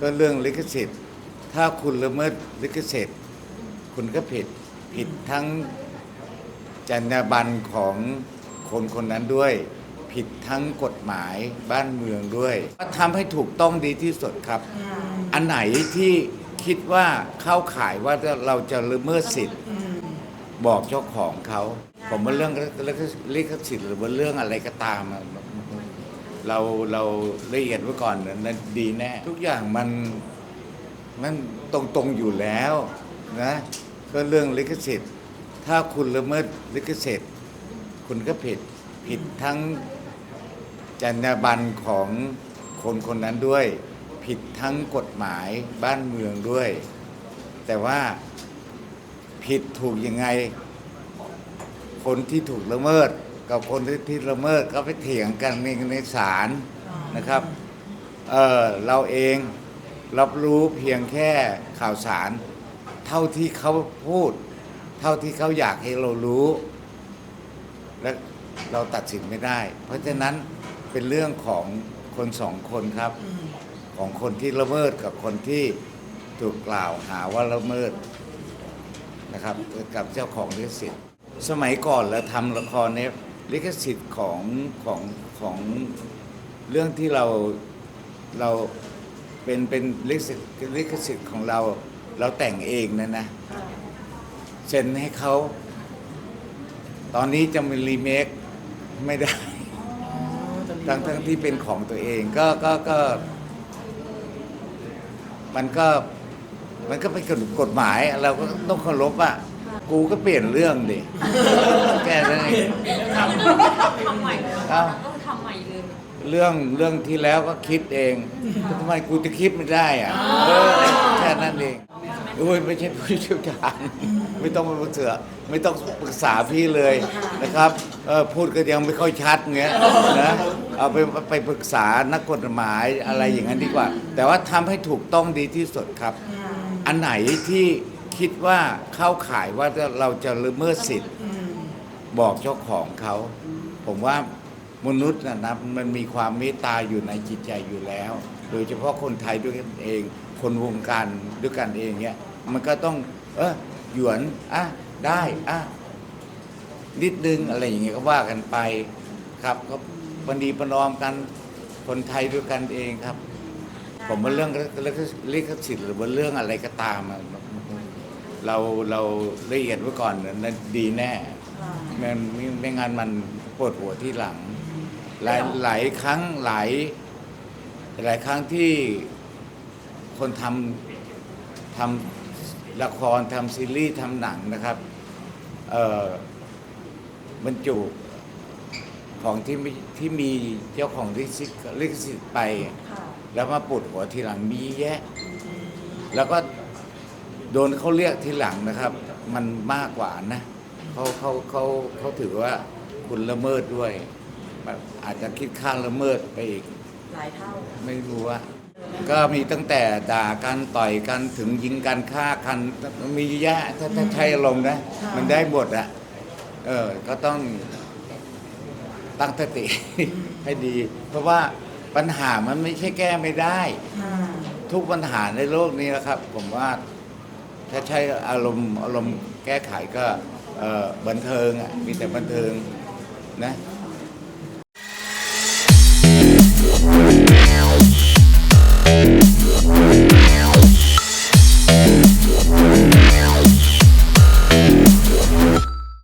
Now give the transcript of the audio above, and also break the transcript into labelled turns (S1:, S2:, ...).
S1: ก็เรื่องลิขสิทธิ์ ถ้าคุณละเมิดลิขสิทธิ์ คุณก็ผิดผิดทั้งจรรยาบรรณของคนคนนั้นด้วย ผิดทั้งกฎหมายบ้านเมืองด้วยทำให้ถูกต้องดีที่สุดครับ อันไหนที่คิดว่าเข้าข่ายว่าเราจะละเมิดสิทธิ์บอกเจ้าของเขา ผมว่าเรื่องลิขสิทธิ์หรือว่าเรื่องอะไรก็ตาม เราเราละเอียดไว้ก่อนนั้นดีแน่ ทุกอย่างมันมันตรงตรงอยู่แล้วนะก็เรื่องลิขสิทธิ์ ถ้าคุณละเมิดลิขสิทธิ์ คุณก็ผิดผิดทั้งจรรยาบรรณของคนคนนั้นด้วย ผิดทั้งกฎหมายบ้านเมืองด้วย แต่ว่าผิดถูกยังไง คนที่ถูกละเมิด กับคนที่ที่ละเมิดก็ไปเถียงกันในในศาลนะครับเออเราเองรับรู้เพียงแค่ข่าวสาร เท่าที่เขาพูด เท่าที่เขาอยากให้เรารู้ และเราตัดสินไม่ได้ เพราะฉะนั้นเป็นเรื่องของคนสองคนครับ ของคนที่ละเมิดกับคนที่ถูกกล่าวหาว่าละเมิดนะครับ กับเจ้าของลิขสิทธิ์สมัยก่อนเราทำละครเนี่ย ลิขสิทธิ์ของของของเรื่องที่เราเราเป็นเป็นลิขสิทธิ์ลิขสิทธิ์ของเราเราแต่งเองนะนะเซ็นให้เขา ตอนนี้จะมีรีเมคไม่ได้ทั้งทั้งที่เป็นของตัวเองก็ก็ก็มันก็มันก็เป็นกฎหมายเราก็ต้องเคารพอะ กูก็เปลี่ยนเรื่องดิ แก้ได้ไง
S2: ทำใหม่เลย
S1: เอ้า
S2: ต้องทำใหม่เลย
S1: เรื่องเรื่องที่แล้วก็คิดเองทำไมกูจะคิดไม่ได้อะเออแค่นั้นเองโอ้ยไม่ใช่ผู้เชี่ยวชาญไม่ต้องมาปรึกษาไม่ต้องปรึกษาพี่เลยนะครับเออพูดก็ยังไม่ค่อยชัดเงี้ยนะเอาไปไปปรึกษานักกฎหมายอะไรอย่างนั้นดีกว่า แต่ว่าทำให้ถูกต้องดีที่สุดครับ อันไหนที่ คิดว่าเข้าขายว่าเราจะละเมิดสิทธิ์บอกเจ้าของเขา ผมว่ามนุษย์นะนะมันมีความเมตตาอยู่ในจิตใจอยู่แล้ว โดยเฉพาะคนไทยด้วยกันเอง คนวงการด้วยกันเองเนี่ยมันก็ต้อง เออหยวนอะได้อะนิดนึงอะไรอย่างเงี้ยก็ว่ากันไปครับ ก็ปณีประนอมกันคนไทยด้วยกันเองครับ ผมว่าเรื่องลิขสิทธิ์หรือว่าเรื่องอะไรก็ตามอะ เราเราละเอียดไว้ก่อนนั้นดีแน่ไม่ไม่ไม่งั้นมันปวดหัวที่หลัง หลายหลายครั้งหลายหลายครั้งที่คนทำทำละครทำซีรีส์ทำหนังนะครับเอ่อบรรจุของที่มีที่มีเจ้าของลิขสิทธิ์ลิขสิทธิ์ไป แล้วมาปวดหัวทีหลังมีแยะ แล้วก็ โดนเขาเรียกทีหลังนะครับ มันมากกว่านะเขาเขาเขาเขาถือว่าคุณละเมิดด้วยแบบอาจจะคิดค่าละเมิดไปอีก
S3: หลายเท่า
S1: ไม่รู้ว่า ก็มีตั้งแต่ด่ากันต่อยกันถึงยิงกันฆ่ากันมีเยอะแยะถ้าถ้าใช้อารมณ์นะ
S3: ค่ะ
S1: มันได้หมดอะเออ ก็ต้องตั้งสติ ให้ดี เพราะว่าปัญหามันไม่ใช่แก้ไม่ได้ ทุกปัญหาในโลกนี้นะครับ ผมว่า ถ้าใช้อารมณ์อารมณ์แก้ไขก็เอ่อบันเทิงอะมีแต่บันเทิงนะ